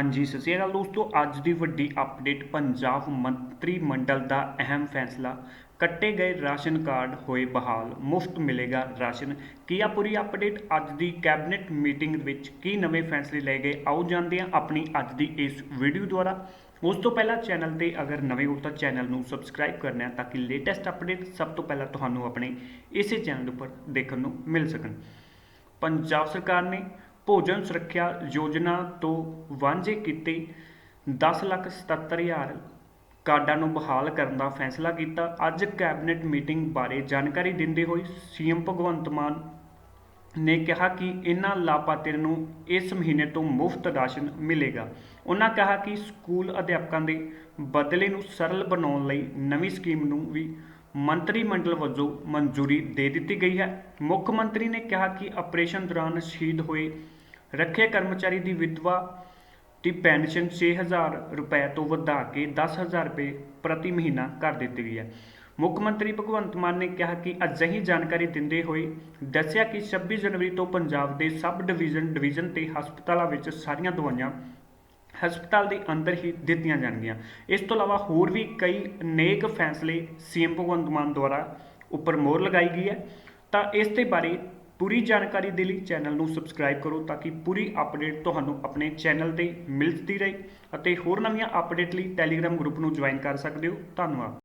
ਹਾਂਜੀ ਸਤਿ ਸ਼੍ਰੀ ਅਕਾਲ ਦੋਸਤੋ, ਅੱਜ ਦੀ ਵੱਡੀ ਅਪਡੇਟ ਪੰਜਾਬ ਮੰਤਰੀ ਮੰਡਲ ਦਾ ਅਹਿਮ ਫੈਸਲਾ। ਕੱਟੇ ਗਏ ਰਾਸ਼ਨ ਕਾਰਡ ਹੋਏ ਬਹਾਲ, ਮੁਫਤ ਮਿਲੇਗਾ ਰਾਸ਼ਨ। ਕੀ ਆ ਪੂਰੀ ਅਪਡੇਟ ਅੱਜ ਦੀ ਕੈਬਨਿਟ ਮੀਟਿੰਗ ਵਿੱਚ ਕੀ ਨਵੇਂ ਫੈਸਲੇ ਲਏ ਗਏ? ਆਓ ਜਾਣਦੇ ਹਾਂ ਆਪਣੀ ਅੱਜ ਦੀ ਇਸ ਵੀਡੀਓ ਦੁਆਰਾ। ਉਸ ਤੋਂ ਪਹਿਲਾਂ ਚੈਨਲ ਤੇ ਅਗਰ ਨਵੇਂ ਹੋ ਤਾਂ ਚੈਨਲ ਨੂੰ ਸਬਸਕ੍ਰਾਈਬ ਕਰਨਾ ਹੈ ਤਾਂ ਕਿ ਲੇਟੈਸਟ ਅਪਡੇਟ ਸਭ ਤੋਂ ਪਹਿਲਾਂ ਤੁਹਾਨੂੰ ਆਪਣੇ ਇਸੇ ਚੈਨਲ ਉੱਪਰ ਦੇਖਣ ਨੂੰ ਮਿਲ ਸਕਣ। ਪੰਜਾਬ ਸਰਕਾਰ ਨੇ ਭੋਜਨ ਸੁਰੱਖਿਆ ਯੋਜਨਾ ਤੋਂ ਵਾਂਝੇ ਕੀਤੇ 10 ਲੱਖ 77 ਹਜ਼ਾਰ ਕਾਰਡਾਂ ਨੂੰ ਬਹਾਲ ਕਰਨ ਦਾ ਫੈਸਲਾ ਕੀਤਾ। ਅੱਜ ਕੈਬਨਿਟ ਮੀਟਿੰਗ ਬਾਰੇ ਜਾਣਕਾਰੀ ਦਿੰਦੇ ਹੋਏ ਸੀਐਮ ਭਗਵੰਤ ਮਾਨ ਨੇ ਕਿਹਾ ਕਿ ਇਹਨਾਂ ਲਾਭਪਾਤਰੀਆਂ ਨੂੰ ਇਸ ਮਹੀਨੇ ਤੋਂ ਮੁਫਤ ਰਾਸ਼ਨ ਮਿਲੇਗਾ। ਉਹਨਾਂ ਕਿਹਾ ਕਿ ਸਕੂਲ ਅਧਿਆਪਕਾਂ ਦੇ ਬਦਲੇ ਨੂੰ ਸਰਲ ਬਣਾਉਣ ਲਈ ਨਵੀਂ ਸਕੀਮ ਨੂੰ ਵੀ ਮੰਤਰੀ ਮੰਡਲ ਵੱਲੋਂ ਮਨਜ਼ੂਰੀ ਦੇ ਦਿੱਤੀ ਗਈ ਹੈ। ਮੁੱਖ ਮੰਤਰੀ ਨੇ ਕਿਹਾ ਕਿ ਆਪਰੇਸ਼ਨ ਦੌਰਾਨ ਸ਼ਹੀਦ ਹੋਏ ਰੱਖਿਆ ਕਰਮਚਾਰੀ ਦੀ ਵਿਧਵਾ ਦੀ ਪੈਨਸ਼ਨ 6000 ਰੁਪਏ ਤੋਂ ਵਧਾ ਕੇ 10000 ਰੁਪਏ ਪ੍ਰਤੀ ਮਹੀਨਾ ਕਰ ਦਿੱਤੀ ਗਈ ਹੈ। ਮੁੱਖ ਮੰਤਰੀ ਭਗਵੰਤ ਮਾਨ ਨੇ ਕਿਹਾ ਕਿ ਅਜਿਹੀ ਜਾਣਕਾਰੀ ਦਿੰਦੇ ਹੋਏ ਦੱਸਿਆ ਕਿ 26 ਜਨਵਰੀ ਤੋਂ ਪੰਜਾਬ ਦੇ ਸਬ ਡਿਵੀਜ਼ਨ ਡਿਵੀਜ਼ਨ ਤੇ ਹਸਪਤਾਲਾਂ ਵਿੱਚ ਸਾਰੀਆਂ ਦਵਾਈਆਂ ਹਸਪਤਾਲ ਦੇ ਅੰਦਰ ਹੀ ਦਿੱਤੀਆਂ ਜਾਣਗੀਆਂ। ਇਸ ਤੋਂ ਇਲਾਵਾ ਹੋਰ ਵੀ ਕਈ ਨੇਕ ਫੈਸਲੇ ਸੀਐਮ ਭਗਵੰਤ ਮਾਨ ਦੁਆਰਾ ਉੱਪਰ ਮੋਹਰ ਲਗਾਈ ਗਈ ਹੈ। ਤਾਂ ਇਸ ਦੇ ਬਾਰੇ ਪੂਰੀ ਜਾਣਕਾਰੀ ਦੇ ਲਈ ਚੈਨਲ ਨੂੰ ਸਬਸਕ੍ਰਾਈਬ ਕਰੋ ਤਾਂ ਕਿ ਪੂਰੀ ਅਪਡੇਟ ਤੁਹਾਨੂੰ ਆਪਣੇ ਚੈਨਲ ਤੇ ਮਿਲਦੀ ਰਹੇ ਅਤੇ ਹੋਰ ਨਵੀਆਂ ਅਪਡੇਟ ਲਈ ਟੈਲੀਗ੍ਰਾਮ ਗਰੁੱਪ ਨੂੰ ਜੁਆਇਨ ਕਰ ਸਕਦੇ ਹੋ। ਧੰਨਵਾਦ।